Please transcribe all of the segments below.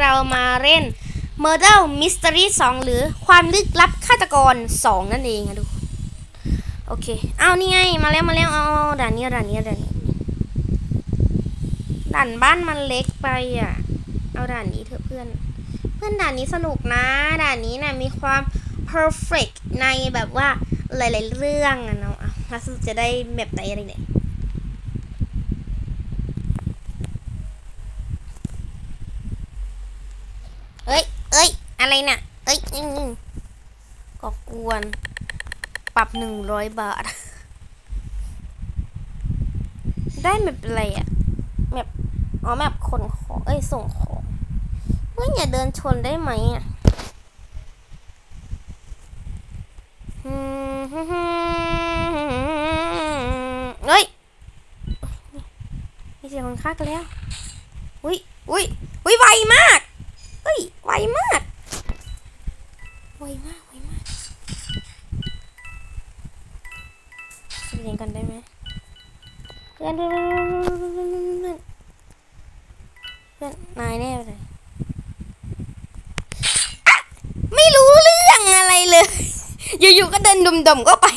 เรามาเล่น Murder Mystery 2 หรือความลึกลับฆาตกร 2 นั่นเองอะดู โอเค เอานี่ไง มาแล้วมาแล้วเอาด่านนี้ด่านนี้ด่านนี้ด่านบ้านมันเล็กไปอะ เอาด่านนี้เถอะเพื่อน เพื่อนด่านนี้สนุกนะ ด่านนี้นะมีความ perfect ในแบบว่าหลาย ๆ เรื่องอะเนาะอะถ้าสุดจะได้แบบไหนอะไรเนี่ย เอ้ย เอ้ย อะไรน่ะ เอ้ยอืมก่อกวนปรับหนึ่งร้อยบาท ได้แบบอะไรอะแบบอ๋อแบบขนของ เอ้ย ส่งของเมื่ออย่าเดินชนได้ไหมอะเฮ้ย มีเสียงคนคักแล้ว อุ้ยอุ้ยอุ้ยไวมาก ไวมาก ไวมาก ไวมากจะเรียนกันได้ไหมเพื่อนเพื่อนเพื่อนนายแน่เลยไม่รู้เรื่องอะไรเลย อยู่ๆก็เดินดมๆก็ไป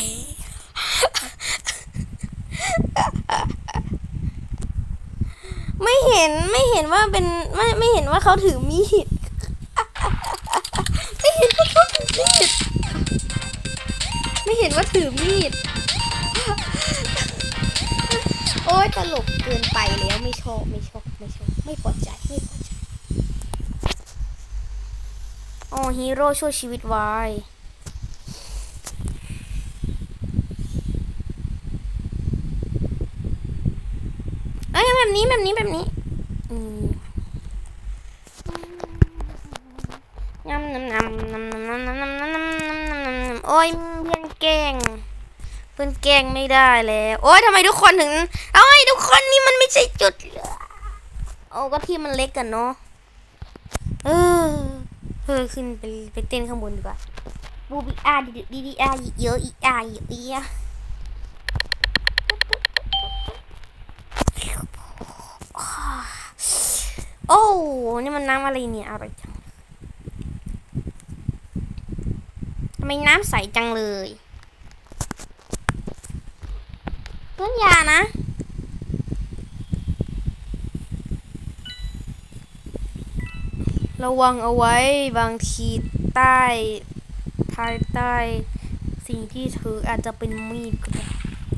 ไม่เห็นไม่เห็นว่าเป็นไม่ไม่เห็นว่าเขาถือมีด ห็นว่าถือมีด โอ้ยตลกเกินไปแล้วไม่ชอบไม่ชอบไม่ชอบไม่พอใจไม่พอใจอ๋อฮีโร่ช่วยชีวิตไว้เอ้ยแบบนี้แบบนี้แบบนี้อืมยำนำน้ำน้ำน้ำน้ำน้ำน้ำ อ้ยเพื่อนแกงเพื่อนแกงไม่ได้แล้วโอ้ยทำไมทุกคนถึงทำไมทุกคนนี่มันไม่ใช่จุดโอ้ก็ที่มันเล็กกันเนาะเออเออขึ้นไปไปเต้นข้างบนดีกว่าบูบีอาร์ดีดีดีอาร์เยอะอีอาร์เยอะอีอาร์โอ้ นี่มันน้ำอะไรเนี่ยอร่อยจังทำ ไมน้ำใสจังเลยเพื่อนยานะ ระวังเอาไว้บางทีใต้ภายใต้ สิ่งที่ถืออาจจะเป็นมีดก็ได้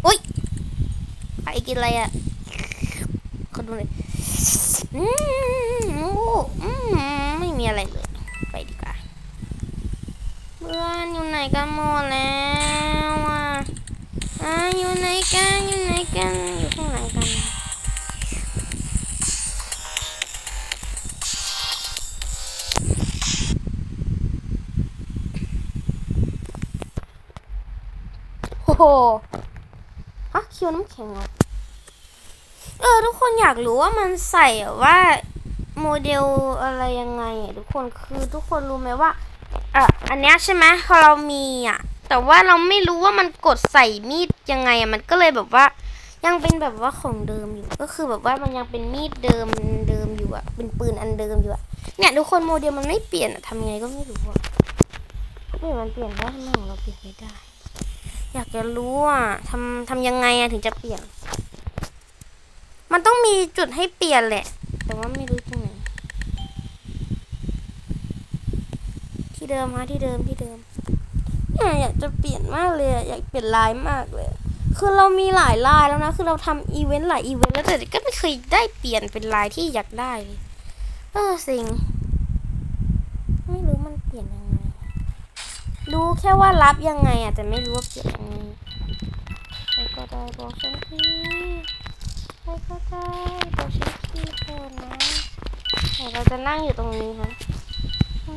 อุ้ยไปกินอะไรอะขอดูหน่อยอืมโอ้อืมไม่มีอะไรเลย ไปดีกว่าเพื่อนอยู่ไหน กันหมดแล้วอะอะอยู่ไหนกันอยู่ไหนกันอยู่ข้างหลังกันโอ้โหฮะเคียวน้ำแข็งเหรอเออทุกคนอยากรู้ว่ามันใส่ว่าโมเดลอะไรยังไงอะทุกคนคือทุกคนรู้ไหมว่าเอออันเนี้ยใช่ไหมพอเรามีอะ แต่ว่าเราไม่รู้ว่ามันกดใส่มีดยังไงอะมันก็เลยแบบว่า ยังเป็นแบบว่าของเดิมอยู่ ก็คือแบบว่ามันยังเป็นมีดเดิมเดิมอยู่อะ เป็นปืนอันเดิมอยู่อะ เนี่ยทุกคนโมเดลมันไม่เปลี่ยนอะทำยังไงก็ไม่รู้อะไม่มันเปลี่ยนได้ทำไมของเราเปลี่ยนไม่ได้ อยากจะรู้อะทำทำยังไงอะถึงจะเปลี่ยน มันต้องมีจุดให้เปลี่ยนแหละ แต่ว่าไม่รู้ตรงไหน ที่ เดิมฮะที่เดิมที่เดิมเนี่ยอยากจะเปลี่ยนมากเลยอยากเปลี่ยนลายมากเลย คือเรามีหลายลายแล้วนะ คือเราทำอีเวนต์หลายอีเวนต์แล้วแต่ก็ไม่เคยได้เปลี่ยนเป็นลายที่อยากได้เลยเออสิงไม่รู้มันเปลี่ยนยังไง รู้แค่ว่ารับยังไงอะแต่ไม่รู้ว่าเปลี่ยนยังไงใครก็ได้บอกฉันทีใครก็ได้บอกฉันทีเถอะนะเดี๋ยวเราจะนั่งอยู่ตรงนี้นะ อื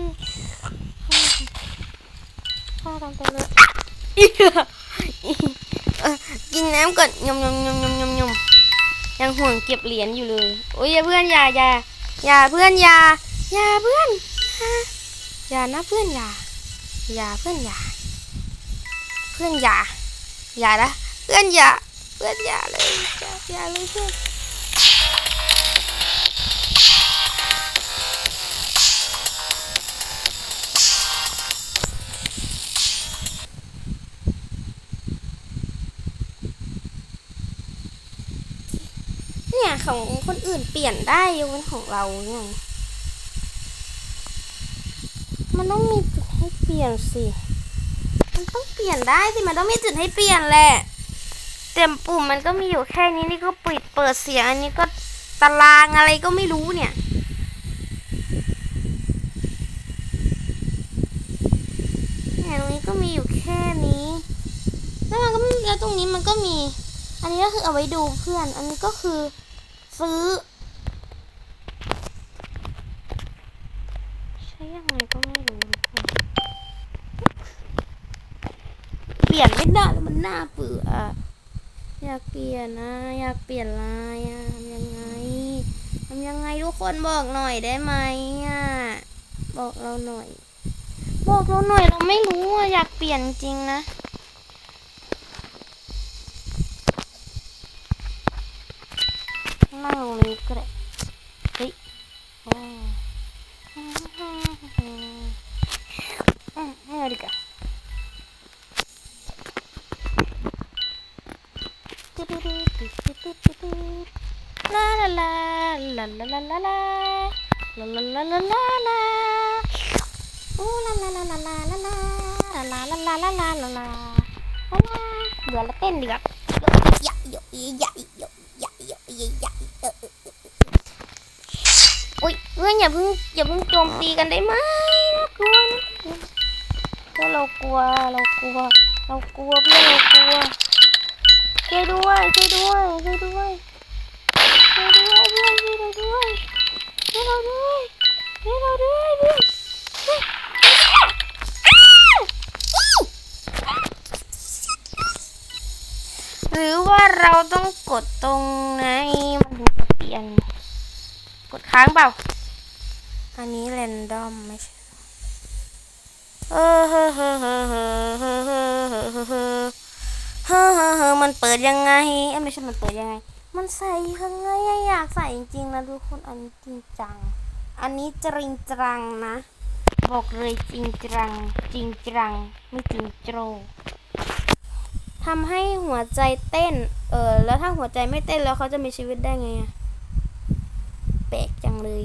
มข้าทำไปเลยอะเอ่อกินน้ำก่อนยมยมยมยมยมยมยังห่วงเก็บเหรียญอยู่เลย โอ้ยเพื่อนอย่าอย่าอย่าเพื่อนอย่าอย่าเพื่อนอย่ายานะเพื่อนอย่าอย่าเพื่อนอย่าเพื่อนอย่าอย่านะเพื่อนอย่าเพื่อนอย่าเลยยาอย่าเลยเพื่อน ของคนอื่นเปลี่ยนได้ยกเว้นของเราไงมันต้องมีจุดให้เปลี่ยนสิ มันต้องเปลี่ยนได้สิ มันต้องมีจุดให้เปลี่ยนแหละ เต็มปุ่มมันก็มีอยู่แค่นี้นี่ก็ปิดเปิดเสียงอันนี้ก็ตารางอะไรก็ไม่รู้เนี่ยเนี่ยตรงนี้ก็มีอยู่แค่นี้ แล้วมันก็แล้วตรงนี้มันก็มี อันนี้ก็คือเอาไว้ดูเพื่อน อันนี้ก็คือ ซื้อ ใช้ยังไงก็ไม่รู้ทุกคนเปลี่ยนไม่ได้แล้วมันน่าเบื่ออยากเปลี่ยนนะ อยากเปลี่ยนลายอะทำยังไงทำยังไงทุกคนบอกหน่อยได้ไหมอะบอกเราหน่อย บอกเราหน่อยเราไม่รู้อะอยากเปลี่ยนจริงนะ นั่งตรงนี้ก็ได้เฮ้ยอ๋ออืมให้เราดีกว่าลาลาลาลาลาลาลาลาลาลาลาลาลาลาโอ้ลาลาลาลาลาลาลาลาลาลาลาลาลาลาลาลาลาเบื่อแล้วเต้นดีกว่าอย่าอย่าอย่าอย่าอย่าอย่าอย่าอย่าอย่าโอ๊ย เพื่อนอย่าเพิ่งอย่าเพิ่งโจมตีกันได้ไหมกลัวนะก็เรากลัวเรากลัว เรากลัวเพื่อนเรากลัวช่วยด้วยช่วยด้วยช่วยด้วยช่วยด้วยเพื่อนช่วยเราด้วยช่วยเราด้วยช่วยเราด้วยเพื่อนหรือว่าเราต้องกดตรงไหนมันถึงจะเปลี่ยน กดค้างเปล่า อันนี้เรนดอมไม่ใช่เออเฮ้อเฮ้อเฮ้อเฮ้อเฮ้อเฮ้อเฮ้อเฮ้อเฮ้อเฮ้อมันเปิดยังไงเอ้ยไม่ใช่มันเปิดยังไง มันใส่ยังไงอยากใส่จริงๆนะทุกคนอันนี้จริงจัง อันนี้จริงจังนะ บอกเลยจริงจัง จริงจังไม่จริงโจรทำให้หัวใจเต้น เออ แล้วถ้าหัวใจไม่เต้นแล้วเขาจะมีชีวิตได้ไงอะแปลกจังเลย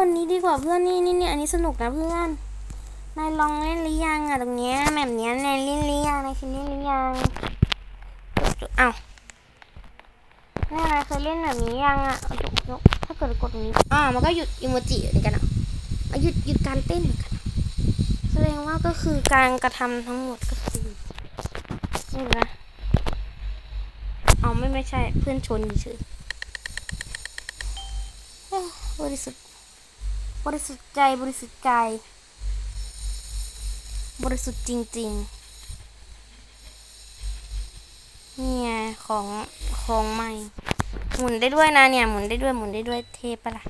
วันนี้ดีกว่าเพื่อนนี่นี่นี่อันนี้สนุกนะเพื่อนนายลองเล่นหรือยังอะตรงเนี้ยแบบเนี้ยนายเล่นหรือยังนายเคยเล่นหรือยังเอ้าแม่นายเคยเล่นแบบนี้ยังอะจุกจุกถ้าเกิดกดตรงนี้อ่ามันก็หยุดอิโมจิเหมือนกันอะอะหยุดหยุดการเต้นเหมือนกันแสดงว่าก็คือการกระทำทั้งหมดก็คือนี่นะเอาไม่ไม่ใช่เพื่อนชนเฉยบริสุทธิ์ บริสุทธิ์ใจบริสุทธิ์กายบริสุทธิ์จริงๆ เนี่ยของของใหม่ หมุนได้ด้วยนะเนี่ยหมุนได้ด้วยหมุนได้ด้วยเทปะล่ะ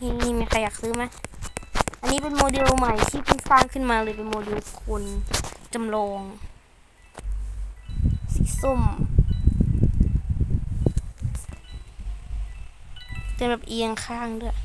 นี่นี่มีใครอยากซื้อไหมอันนี้เป็นโมเดลใหม่ที่เพิ่งสร้างขึ้นมาเลยเป็นโมเดลคนจำลอง สีส้มจะแบบเอียงข้างด้วย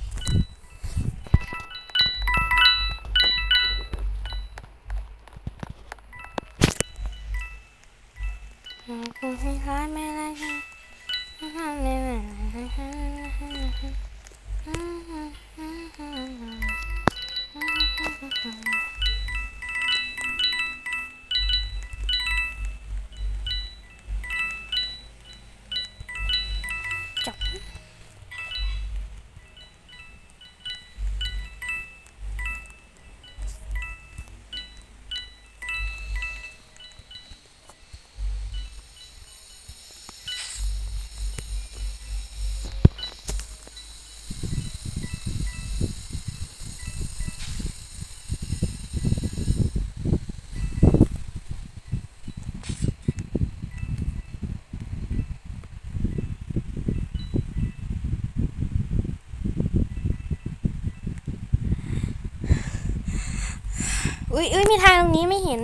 อุ้ยอุ้ยมีทางตรงนี้ไม่เห็น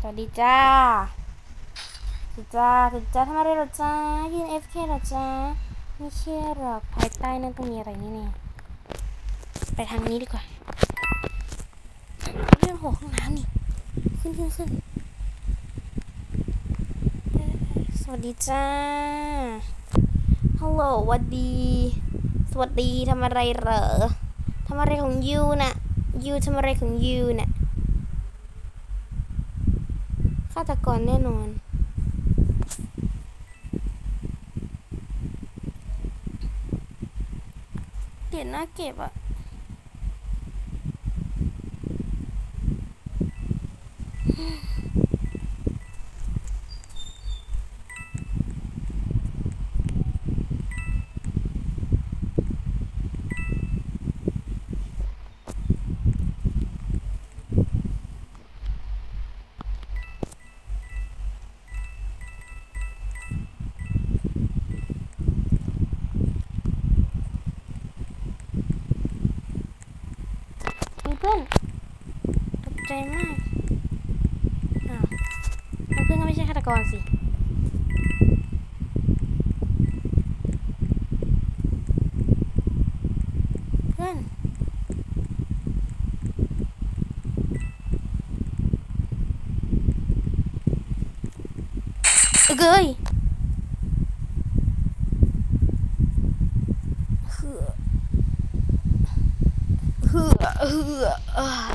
สวัสดีจ้าสวัสดีจ้าสวัสดีจ้าทำอะไรหรอจ้ายืน FK เคหรอจ้าไม่เชื่อหรอกภายใต้นั่นต้องมีอะไรแน่ไปทางนี้ดีกว่า เรื่องหัวห้องน้ำนี่ ขึ้นขึ้นขึ้นสวัสดีจ้า ฮัลโหลสวัสดี สวัสดีทำอะไรเหรอทำอะไรของยูน่ะยูทำอะไรของยูน่ะฆาตกรแน่นอนเดี๋ยวน่าเก็บอะ ใจมากอ้าวแล้วเพื่อนก็ไม่ใช่ฆาตกรสิเพื่อนเกยเหือเหือเหือเอ่อ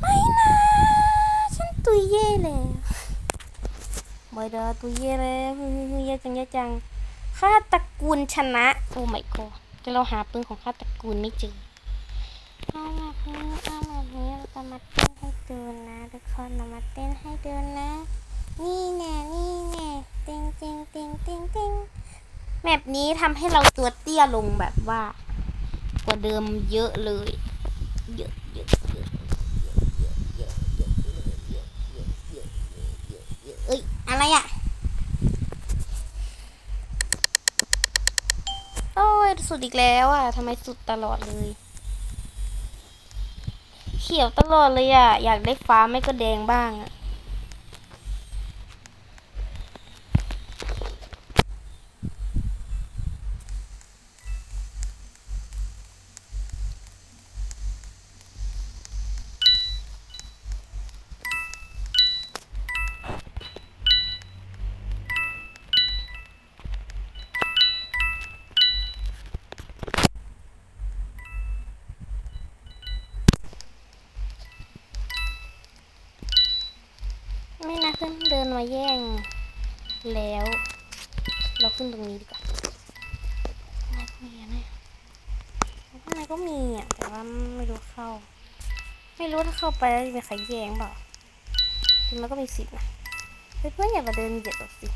ไม่นะ ฉันตุยเย่แล้ว ด้ตุยเย่แล้วฮึ่มๆๆเย่จังเย่จังข้าตระกูลชนะ โอ้ my god แต่เราหาปืนของข้าตระกูลไม่เจอเอาแบบนี้เอาแบบนี้เราจะมาเต้นให้ดูนะทุกคนเรามาเต้นให้ดูนะ นี่แน่นี่แน่ติงติงติงติงติงแมปนี้ทำให้เราตัวเตี้ยลงแบบว่า กว่าเดิมเยอะเลย เยอะเยอะ เอ้ย อะไรอะโอ้ย สุดอีกแล้วอะทำไมสุดตลอดเลย เขียวตลอดเลยอะอยากได้ฟ้าไม่ก็แดงบ้างอะ เพื่อนมาแย่งแล้ว เราขึ้นตรงนี้ดีกว่าข้างในก็มีนะข้างในก็มีอะแต่ว่าไม่รู้เข้า ไม่รู้ถ้าเข้าไปแล้วจะมีใครแย่งเปล่าแต่มันก็มีสิทธิ์นะเพื่อนอย่ามาเดินเหยียดเราสิ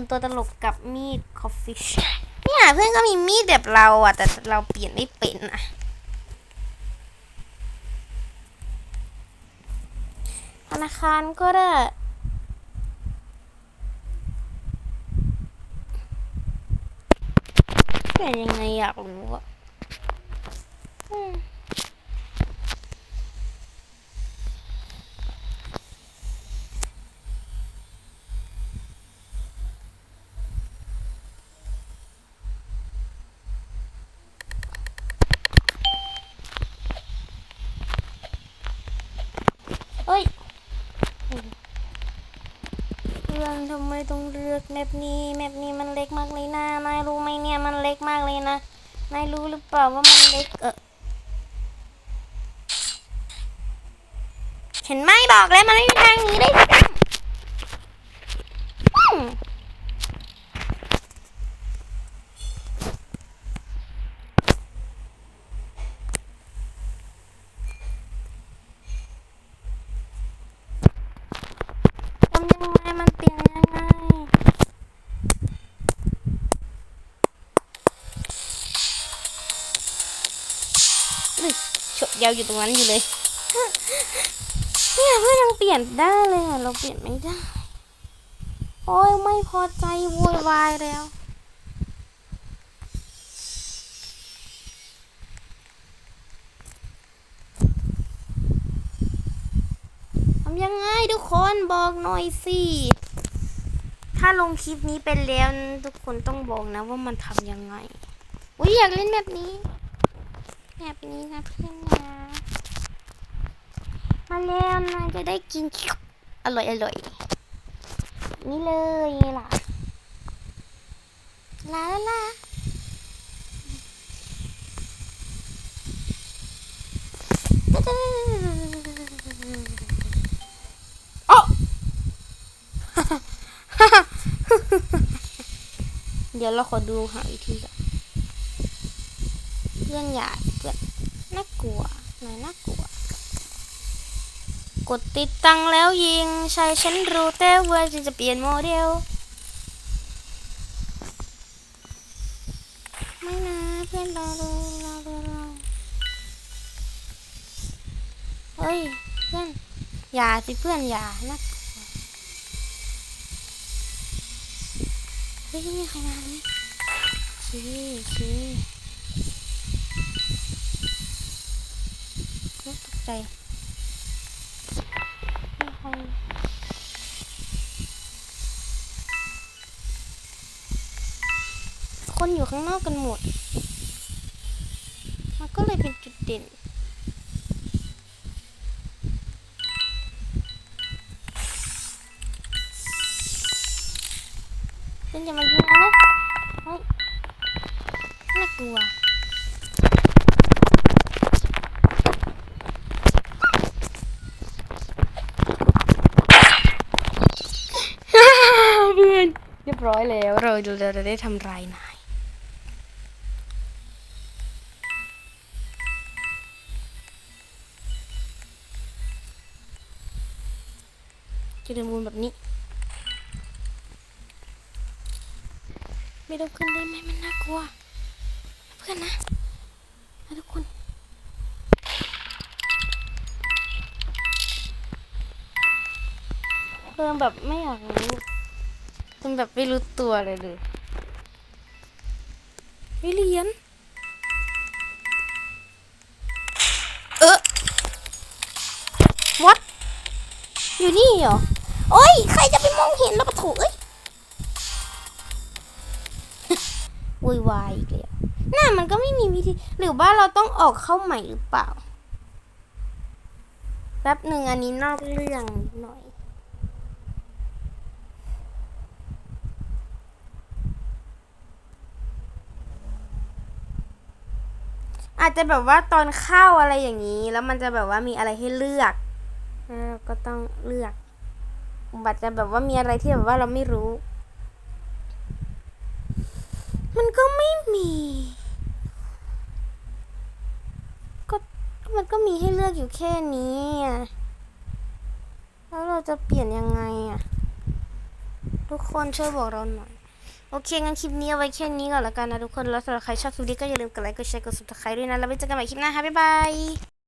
นตัวตลกกับมีดคอฟฟิชเนี่ยเพื่อนก็มีมีดแบบเราอะ แต่เราเปลี่ยนไม่เป็นอะธนาคารก็ได้เปลี่ยนยังไงอยากรู้อะอืมเอ้ย เพื่อนทำไม ต้องเลือกแมปนี้แมปนี้มันเล็กมากเลยนะนายรู้ไหมเนี่ยมันเล็กมากเลยนะนายรู้หรือเปล่าว่ามันเล็กเออเห็นไหมบอกแล้วมันไม่มีทางหนีได้าวอยู่ตรงนั้นอยู่เลยเนี่ยเพื่อนยังเปลี่ยนได้เลยอะเราเปลี่ยนไม่ได้ โอ้ยไม่พอใจโวยวายแล้วทำยังไงทุกคนบอกหน่อยสิถ้าลงคลิปนี้ไปแล้ว ทุกคนต้องบอกนะว่ามันทำยังไงอุ้ยอยากเล่นแบบนี้ แบบนี้นะเพื่อนนะ มาแล้วนะจะได้กิน อร่อยอร่อยนี่เลยล่ะลาลาลาโอ้เดี๋ยวเราขอดูหาวิธีก่อนเพื่อนอย่าเพื่อนน่าก ลัวหน่อยน่ากลัว กดติดตั้งแล้วยิง ใช่ฉันรู้แต่ว่าฉันจะเปลี่ยนโมเดล ไม่นะเพื่อนรอดูรอดูรอเฮ้ย เพื่อน อย่าสิเพื่อนอย่านะเฮ้ยมีใครมาเลยชี้ชี้ตก ใจไม่ใครคนอยู่ข้างนอกกันหมด มันก็เลยเป็นจุดเด่น ร้อยแล้ว เราจะได้ทำลายนายจะเดินวนแบบนี้ ไม่ต้องขึ้นได้ไหมมันน่ากลัว เพื่อนนะนทุกคนเพิ่มแบบไม่อยากรู้ เป็นแบบไม่รู้ตัวเลยเลยไม่เรียนเออ what อยู่นี่เหรอ โอ้ย ใครจะไปมองเห็นแล้วปะถูเอ้ยวุ่นวายอีกแล้วน่ามันก็ไม่มีวิธี หรือว่าเราต้องออกเข้าใหม่หรือเปล่าแป๊บหนึ่งอันนี้นอกเรื่องหน่อย อาจจะแบบว่าตอนเข้าอะไรอย่างนี้ แล้วมันจะแบบว่ามีอะไรให้เลือกแล้วเราก็ต้องเลือกบัตรจะแบบว่ามีอะไรที่แบบว่าเราไม่รู้ มันก็ไม่มี ก็มันก็มีให้เลือกอยู่แค่นี้แล้วเราจะเปลี่ยนยังไงอะ ทุกคนช่วยบอกเราหน่อย โอเคงั้นคลิปนี้เอาไว้แค่นี้ก่อนละกันนะทุกคน แล้วสำหรับใครชอบคลิปนี้ก็อย่าลืมกดไลค์ กดแชร์ กด subscribe ด้วยนะ แล้วไว้เจอกันใหม่คลิปหน้าค่ะบ๊ายบาย